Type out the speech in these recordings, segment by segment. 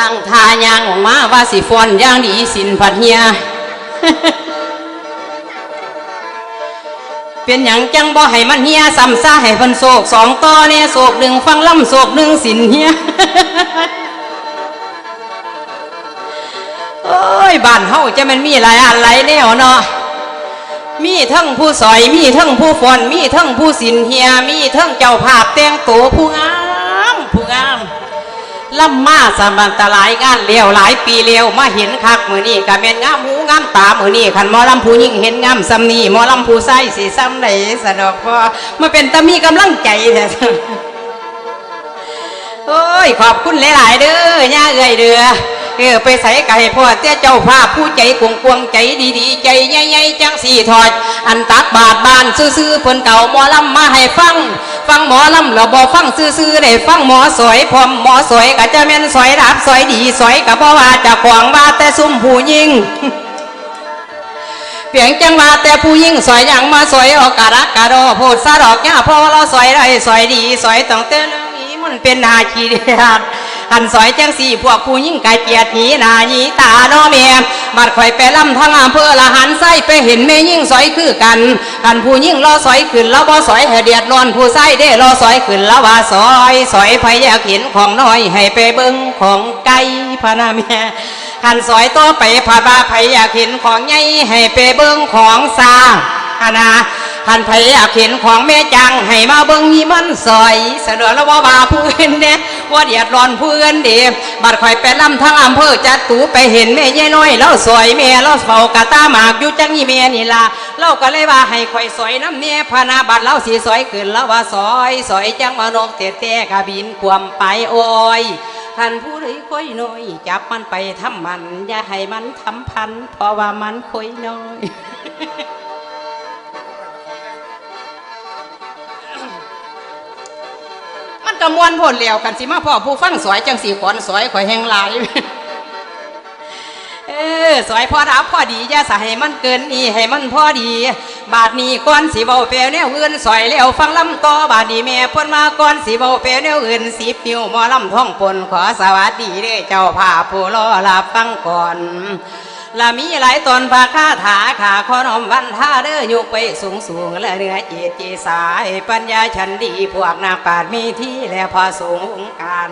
ตั้งทายางออกมาว่าสิฟอนย่างดีสินผัดเฮียเป็นหยังจังบ่ให้มันเฮียซ้ำซ่าให้พิ่นโศกสองต่อเนี่ยโศกหนึ่งฟังล่ำโศกหนึ่งสินเฮียโอ้ยบ้านเฮาจะมันมีหลายอันหลายแนวเนาะมีทั้งผู้สอยมีทั้งผู้ฟอนมีทั้งผู้สินเฮียมีทั้งเจ้าภาพแต่งตัวผู้งามผู้ ล่ำมาสามันตหลายงานเลี้ยวหลายปีเลี้ยวมาเห็นคักมือนี่กะเมนงามหูงามตามือนี่ขันมอลำผู้ยิ่งเห็นงามซ้ำนี่มอลำผู้ใส่สีซ้ำไหนสะดอกพอมาเป็นตามีกำลังใจแท้โอ้ยขอบคุณหลาย ๆ เด้อย่าเอ่ยเด้อ เออไปใส่ไก่พ่อเจ้าเจ้าภาพผู้ใจกวงกวงใจดีๆ ใจใหญ่ๆจังสี่ถอด อันตักบาทบานซื่อๆเพิ่นเก่าหมอลำมาให้ฟัง ฟังหมอลำเราบ่ฟังซื่อๆได้ฟังหมอสวยพร้อมหมอสวยก็จะแม่นสวยรับสวยดีสวยก็บ่ว่าจะขวางว่าแต่ซุ่มผู้ยิงเพียงจังว่าแต่ผู้ยิ่งสวยอย่างมาสวยออกกะรักกะโดพูดซะดอกย่าเพราะว่าเราสวยได้สวยดีสวยต้องเต้นเรื่องนี้มันเป็นนาคีเดียด อันสวยจังสี่พวกผู้ยิ่งไกะเกียดหนีหนาหนีตาเน้อเมียบัดข่อยไปล่ำทั้งอำเภอละหันไส้ไปเห็นแม่ยิ่งสวยคือกันอันผู้ยิ่งรอสวยขึ้นแล้วบ่สวยให้เดียดร้อนผู้ไส้ได้รอสวยขึ้นแล้วว่าสวยสวยไผอยากเห็นของน้อยให้ไปเบิ่งของไก่พนาแม่ขันซอยต่อไปผาบาไผอยากเห็นของใหญ่ให้ไปเบิ้งของซาคณะ ขันไผอยากเห็นของแม่จัง ให้มาเบิ้งนี่มันซอยเสนอแล้วว่าบาผู้อื่นเด้ว่าเดียดร้อนผู้อื่นเดีบัดข่อยไปล่ำทั้งอำเภอจัดตูไปเห็นแม่ยายน้อยแล้วสวยแม่แล้วเฝ้ากะตาหมากอยู่จังนี่แม่นี่ล่ะเราก็เลยว่าให้ข่อยสวยน้ำเนี่ยพนาบัดเราสีสวยขึ้นแล้วว่าสอยสอยจังมานกเตะเตะกะบินควมไปโอ้ยท่านผู้ใดค่อยน้อย จับมันไปทำมัน อย่าให้มันทำพันเพราะว่ามันค่อยน้อย กระมวลผลเหลียวกันสิมาพ่อผู้ฟังสวยจังสีขอนสวยข่อยแหงหลายเออสวยพอรับพอดีอย่าใส่ให้มันเกินนี่ให้มันพอดี บาทนี้ก่อนสีเบาเปลวแนวอื่นสอยแล้วฟังลำต่อบาทนี้แม่พ่นมาก่อนสีเบาเปลวแนวอื่นสิบนิ้วมอลำท่องปนขอสวัสดีเด้เจ้าภาพผู้รอรับฟังก่อน ละมีหลายตนพาคาถาขาขอนอมวันท่าเด้อยุกไปสูงสูงและเนื้อเจตเจสาย ปัญญาฉันดีพวกนาปาดมีที่และพอสูงกัน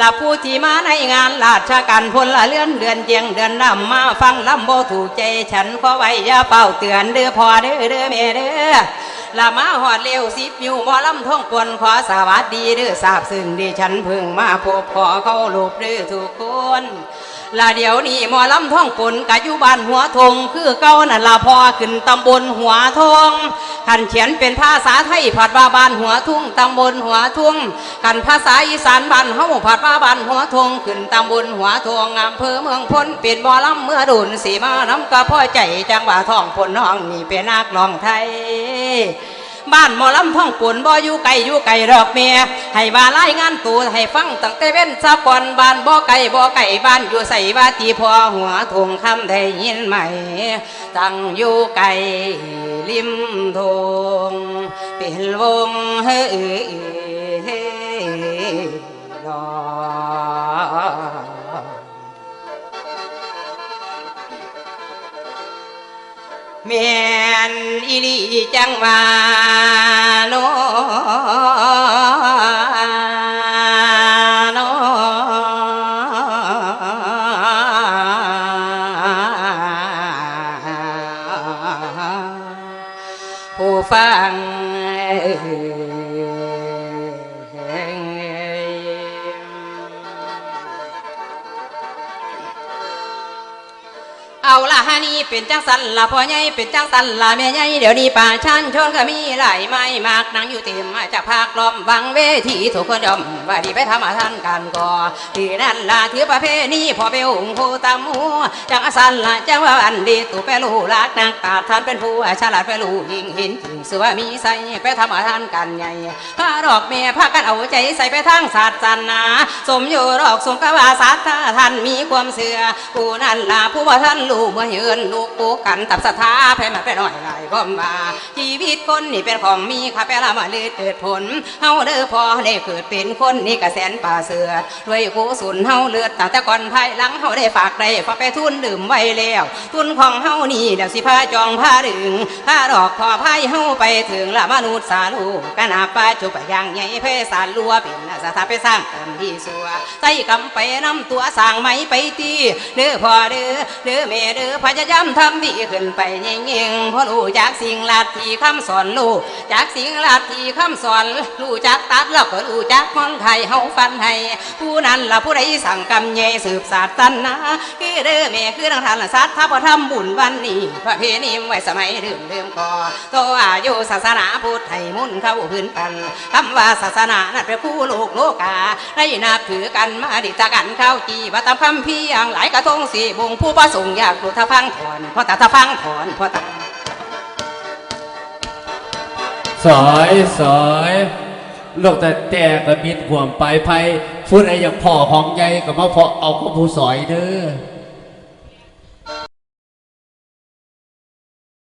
ละผู้ที่มาในงานราชการพลละเลื่อนเดือนเจียงเดือนนำมาฟังลำโบถูกใจฉันขอไว้อย่าเป่าเตือนเด้อพอเด้อเด้อแม่เด้อละมาหอดเร็วสิบอยู่มอลำท่องปนขอสวัสดีเด้อทราบซึ่งดิฉันพิ่งมาพบขอเขาลูบเด้อทุกคน ละเดี๋ยวนี้หมอลำท่องปนกะอยู่บ้านหัวทง คือเก้านั่นละพอขึ้นตำบลหัวทงขันเขียนเป็นภาษาไทยผัดว่าบ้านหัวทุ่งตำบลหัวทุ่งกันภาษาอีสานบ้านเฮาผัดว่าบ้านหัวทงขึ้นตำบลหัวทงอำเภอเมืองพ้นเป็นหมอลำเมื่อดุนสีมาน้ำกะพ่อใจจังหว่าท่องพนน้องนี่เป็นนักร้องไทย บ้านหมอลำท่องปุ่นบ่อยู่ไกลอยู่ไกลดอกเมียให้ว่าไล่งานตูให้ฟังตั้งแต่เว้นซะก่อนบ้านบ่ไกลบ่ไกลบ้านอยู่ใส่ว่าตีพอหัวทงคำได้ยินไหมตั้งอยู่ไกลริมทงเป็นวงเฮ้ดอกแม่น อีหลีจังว่าโนโนผู้ฟัง เอาละฮานี่เป็นจังสันละพ่อใหญ่เป็นจังสันละแม่ใหญ่เดี๋ยวนี้ป่าชันชนก็มีหลายไม้มากนั่งอยู่เต็มมาจากภาคล้อมวังเวทีทุกคนยอมว่าดีไปทำอาทันกันก่อที่นั่นละถือประเพณีพอไปองผู้ตำหัวจังสันละจังว่าอันดีตุไปลูลักนางตาท่านเป็นผู้ฉลาดไปลูยิงหินถึงสือว่ามีใส่ไปทำอาทันกันใหญ่พาดอกเมียพากันเอาใจใส่ไปทางศาสนาสมอยู่ดอกสมกว่าศาสตร์ท่านมีความเสื่อผู้นั่นละผู้ว่าท่านลูกเมื่อยืนลูกปูกันตับสถาแพ่มาไปหน่อยหลายก็มาชีวิตคนนี่เป็นของมีค่าแปลละมาเลยเกิดผลเฮาเด้อพอได้เกิดเป็นคนนี่กระแสนป่าเสือด้วยกูสุนเฮาเลือดตั้งแต่ก่อนภายหลังเฮาได้ฝากได้ฝากไปทุนดื่มไว้แล้วทุนของเฮานี่เดี๋ยวสิพาจองพาดึงพาดอกพอพายเฮาไปถึงละมนุษย์สาลูกกนาป้าจุบยังใหญ่เพศาลัวเป็นสถาไปสร้างเติมที่สัวใส่กำไปนำตัวสร้างไม้ไปตีเด้อพอเด้อเด้อแม่เด้อพยายามทำดีขึ้นไปยิ่งยิ่งเพราะรู้จากสิ่งลัดที่คำสอนลูกจากสิ่งลัดที่คำสอนรู้จักตัดแล้วก็รู้จักมอนไทยเฮาฟันให้ผู้นั้นละผู้ใดสั่งกำเยสืบศาสตร์ตันนะคือเด้อแม่คือทางทานละสัตว์ถ้าพอทำบุญวันนี้ประเพณีไว้สมัยเดิมเดิมก่อตัวอายุศาสนาพุทธให้มุ่นเข้าพื้นกันคำว่าศาสนานั่นเป็นผู้โลกโลกาได้นับถือกันมาดิตากันเข้าจีว่าตามคำพี่อย่างหลายกระทงสีบงผู้ประสงค์อยากดูทะพังถอนเพราะตาทะพังถอนพ่อตาสอยสอยลูกแต่แต่ก็มิดห่วงไปไพพูดอะไออย่างพ่อของใหญ่ก็มาพอเอาก็ผู้สอยเด้อ